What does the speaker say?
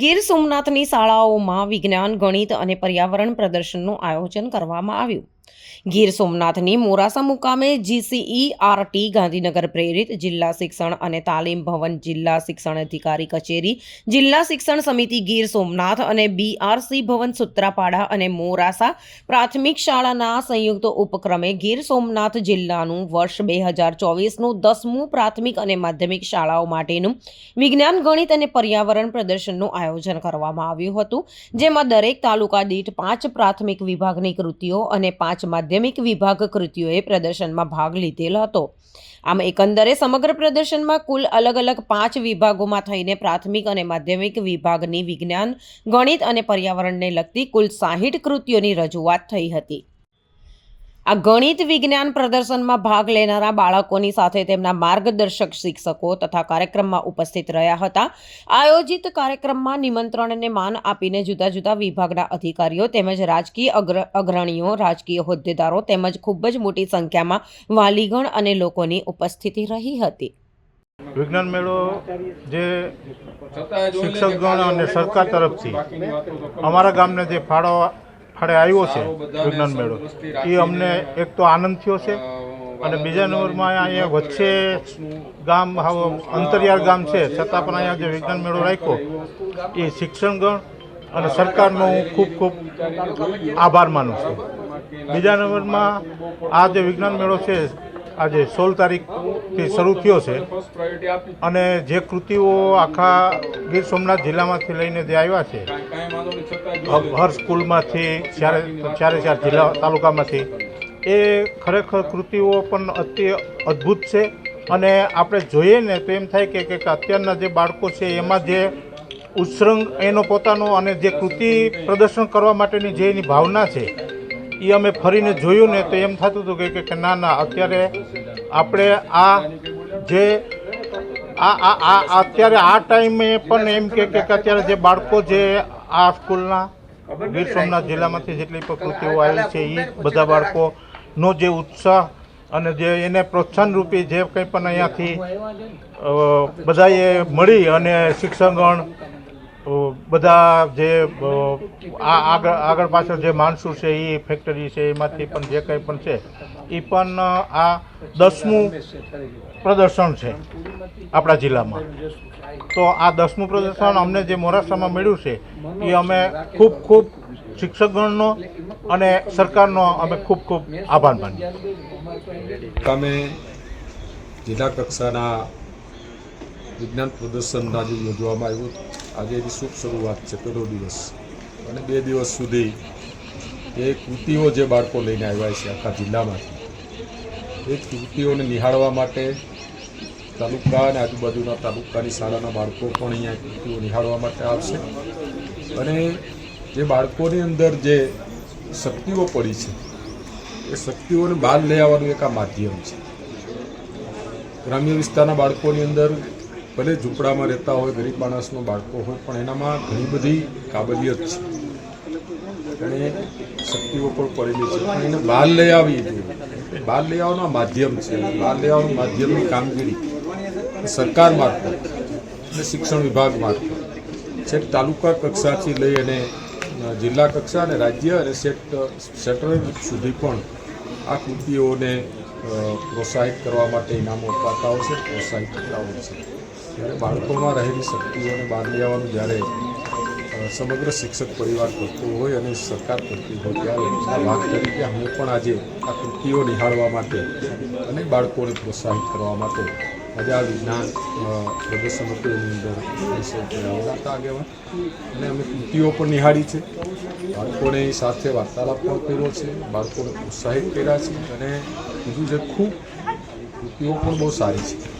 ગીર સોમનાથની શાળાઓમાં વિજ્ઞાન ગણિત અને પર્યાવરણ પ્રદર્શનનું આયોજન કરવામાં આવ્યું. ગીર સોમનાથની મોરાસા મુકામે જીસીઈ આરટી ગાંધીનગર પ્રેરિત જિલ્લા શિક્ષણ અને તાલીમ ભવન જિલ્લા શિક્ષણ અધિકારી કચેરી, જિલ્લા શિક્ષણ સમિતિ ગીર સોમનાથ અને બીઆરસી ભવન સૂત્રાપાડા અને મોરાસા પ્રાથમિક શાળાના સંયુક્ત ઉપક્રમે ગીર સોમનાથ જિલ્લાનું વર્ષ બે હજાર ચોવીસનું દસમું પ્રાથમિક અને માધ્યમિક શાળાઓ માટેનું વિજ્ઞાન, ગણિત અને પર્યાવરણ પ્રદર્શનનું આયોજન કરવામાં આવ્યું હતું, જેમાં દરેક તાલુકા દીઠ પાંચ પ્રાથમિક વિભાગની કૃતિઓ અને પાંચ માધ્યમિક વિભાગ કૃતિઓએ પ્રદર્શનમાં ભાગ લીધેલ હતો. આમ એકંદરે સમગ્ર પ્રદર્શનમાં કુલ અલગ અલગ પાંચ વિભાગોમાં થઈને પ્રાથમિક અને માધ્યમિક વિભાગની વિજ્ઞાન, ગણિત અને પર્યાવરણને લગતી કુલ સાહીઠ કૃતિઓની રજૂઆત થઈ હતી. આ ગણિત વિજ્ઞાન પ્રદર્શનમાં ભાગ લેનારા બાળકોની સાથે તેમના માર્ગદર્શક શિક્ષકો તથા કાર્યક્રમમાં ઉપસ્થિત રહ્યા હતા. આયોજિત કાર્યક્રમમાં નિમંત્રણને માન આપીને જુદા જુદા વિભાગના અધિકારીઓ તેમજ રાજકીય અગ્ર, અગ્રણીઓ, રાજકીય હોદ્દેદારો તેમજ ખૂબ જ મોટી સંખ્યામાં વાલીગણ અને લોકોની ઉપસ્થિતિ રહી હતી. વિજ્ઞાન મેળો જે શિક્ષકગણ અને સરકાર તરફથી અમારા ગામને જે ફાળો ફાળે આવ્યો છે વિજ્ઞાન મેળો. એ અમને એક તો આનંદ થયો છે અને બીજા નંબરમાં અહીંયા વચ્ચે ગામ હાવ અંતરિયાળ ગામ છે. છતાં પણ અહીંયા જે વિજ્ઞાન મેળો રાખ્યો એ શિક્ષણગણ અને સરકારનો હું ખૂબ ખૂબ આભાર માનું છું. બીજા નંબરમાં આ જે વિજ્ઞાન મેળો છે આજે સોળ તારીખથી શરૂ થયો છે. અને જે કૃતિઓ આખા ગીર સોમનાથ જિલ્લામાંથી લઈને જે આવ્યા છે, હર સ્કૂલમાંથી, ચારે ચારે જિલ્લા તાલુકામાંથી, એ ખરેખર કૃતિઓ પણ અતિ અદ્ભુત છે. અને આપણે જોઈએ ને તો એમ થાય કે કે અત્યારના જે બાળકો છે, એમાં જે ઉત્સંગ એનો પોતાનો અને જે કૃતિ પ્રદર્શન કરવા માટેની જે એની ભાવના છે એ અમે ફરીને જોયું ને તો એમ થતું હતું કે- કે ના ના અત્યારે આપણે આ જે આ આ અત્યારે આ ટાઈમે પણ એમ કે અત્યારે જે બાળકો જે આ સ્કૂલના ગીર સોમનાથ જિલ્લામાંથી જેટલી પ્રકૃતિઓ આવી છે એ બધા બાળકોનો જે ઉત્સાહ અને જે એને પ્રોત્સાહન રૂપી જે કંઈ પણ અહીંયાથી બધાએ મળી અને શિક્ષકગણ અ, બધા જે આ આગળ આગળ પાછળ જે માણસો છે, એ ફેક્ટરી છે, એમાંથી પણ જે કંઈ પણ છે, એ પણ આ દસમું પ્રદર્શન છે આપણા જિલ્લામાં. તો આ દસમું પ્રદર્શન અમને જે મોરાસામાં મળ્યું છે, એ અમે ખૂબ ખૂબ શિક્ષકગણનો અને સરકારનો અમે ખૂબ ખૂબ આભાર માનીએ તમે જિલ્લા કક્ષાના વિજ્ઞાન પ્રદર્શન આજે યોજવામાં આવ્યું. આજે એની શુભ શરૂઆત છે પહેલો દિવસ. અને બે દિવસ સુધી એ કૃતિઓ જે બાળકો લઈને આવ્યા છે આખા જિલ્લામાંથી, એ કૃતિઓને નિહાળવા માટે તાલુકા અને આજુબાજુના તાલુકાની શાળાના બાળકો પણ અહીંયા કૃતિઓ નિહાળવા માટે આવશે. અને જે બાળકોની અંદર જે શક્તિઓ પડી છે, એ શક્તિઓને બહાર લઈ આવવાનું એક આ માધ્યમ છે. ગ્રામ્ય વિસ્તારના બાળકોની અંદર ભલે ઝૂંપડામાં રહેતા હોય, ગરીબ માણસનો બાળકો હોય, પણ એનામાં ઘણી બધી કાબલિયત છે. અને શક્તિઓ પણ પડેલી છે. પણ એને બહાર લઈ આવી જોઈએ. બહાર લઈ આવવાના માધ્યમ છે. બહાર લઈ આવવાનું માધ્યમની કામગીરી સરકાર મારફત અને શિક્ષણ વિભાગ મારફત. છેક તાલુકા કક્ષાથી લઈ અને જિલ્લા કક્ષા અને રાજ્ય અને સેટ સેન્ટ્રલ સુધી પણ આ કૃતિઓને પ્રોત્સાહિત કરવા માટે ઇનામો અપાતા હોય છે, પ્રોત્સાહિત કરતા હોય છે. ત્યારે બાળકોમાં રહેલી શક્તિઓને બહાર લઈ આવવાનું જ્યારે સમગ્ર શિક્ષક પરિવાર કરતો હોય અને સરકાર કરતી હોય ત્યારે આ ભાગ તરીકે અમે પણ આજે આ કૃતિઓ નિહાળવા માટે અને બાળકોને પ્રોત્સાહિત કરવા માટે આજે આ વિજ્ઞાન પ્રદર્શન હતું અંદર આગેવાન અને અમે કૃતિઓ પણ નિહાળી છે. બાળકોને સાથે વાર્તાલાપ પણ કર્યો છે, બાળકોને પ્રોત્સાહિત કર્યા છે અને બીજું જે ખૂબ, કૃતિઓ પણ બહુ સારી છે.